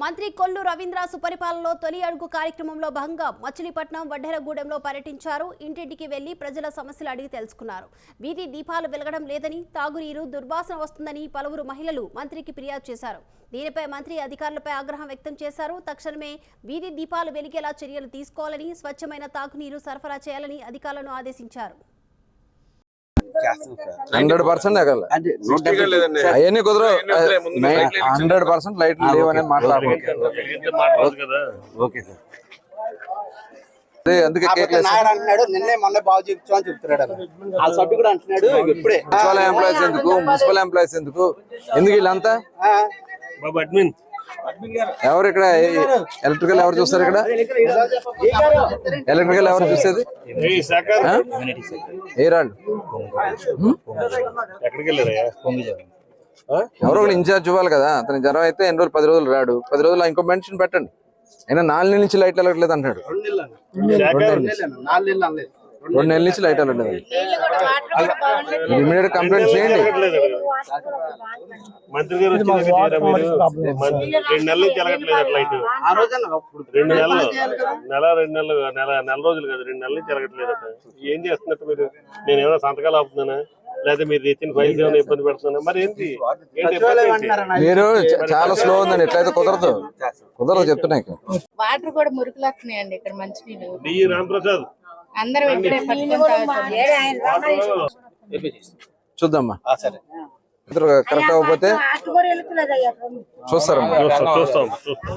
మంత్రి కొల్లు రవీంద్ర సుపరిపాలనలో తొలి అడుగు కార్యక్రమంలో భాగంగా మచిలీపట్నం వడ్డెరగూడెంలో పర్యటించారు. ఇంటింటికి వెళ్ళి ప్రజల సమస్యలు అడిగి తెలుసుకున్నారు. వీధి దీపాలు వెలగడం లేదని తాగునీరు దుర్వాసన వస్తుందని పలువురు మహిళలు మంత్రికి ఫిర్యాదు చేశారు. దీనిపై మంత్రి అధికారులపై ఆగ్రహం వ్యక్తం చేశారు. తక్షణమే వీధి దీపాలు వెలిగేలా చర్యలు తీసుకోవాలని స్వచ్ఛమైన తాగునీరు సరఫరా చేయాలని అధికారులను ఆదేశించారు. హండ్రెడ్ పర్సెంట్ ఎగల. అవన్నీ కుదరవు. Hundred percent okay. సార్. అందుకే కేక్లెస్ నాయుడు అంటున్నాడు నిన్నే మొన్న బాగు చూపించు అని చెప్తున్నాడు అన్న. ఆ సభ్యు కూడా అంటున్నాడు ఇప్పుడే. మున్సిపల్ ఎంప్లాయీస్ ఎందుకు? మున్సిపల్ ఎంప్లాయీస్ ఎందుకు? ఎందుకు వీళ్ళంతా? బాబు అడ్మిన్. ఎవరు ఇక్కడ ఎలక్ట్రికల్ ఎవరు చూస్తారు ఇక్కడ? ఎలక్ట్రికల్ ఎవరు చూసేది? ఏ వెళ్ళారయ్యా ఎవరో ఇన్ఛార్జ్ ఇవ్వాలి కదా అతని జ్వరం అయితే ఎన్ని రోజులు పది రోజులు రాడు. పది రోజులు ఇంకో మెన్షన్ పెట్టండి. అయినా నాలుగు నెలల నుంచి లైట్ వెళ్ళట్లేదు అంటాడు రెండు నెలలు నుంచి లైట్ వెళ్ళట్లేదు ఇమీడియట్ కంప్లైంట్ చేయండి. మంత్రి గారు రెండు నెలల నుంచి రోజన్న అప్పుడు రెండు నెలలు. నెల రెండు నెలలు నెల నెల రోజులు కాదు రెండు నెలల నుంచి జరగట్లేదు అట్లా. ఏం చేస్తున్నట్టు మీరు? నేను ఏమైనా సంతకాలు ఆపుతున్నానా? లేదా మీరు తెచ్చిన ఫైల్స్ ఏమైనా ఇబ్బంది పెడుతున్నా మరి ఏంటి. మీరు చాలా స్లో ఉందండి. ఎట్లయితే కుదరదు. కుదరదు చెప్తున్నాయి. వాటర్ కూడా మురుకులు వస్తున్నాయండి ఇక్కడ మంచినీళ్ళు. డి రామప్రసాద్ అందరం ఇక్కడే చూద్దామా ఆ, సరే. ఇద్దరు కరెక్ట్ అవ్వకపోతే చూస్తారమ్మా. చూస్తాం చూస్తాం చూస్తాం.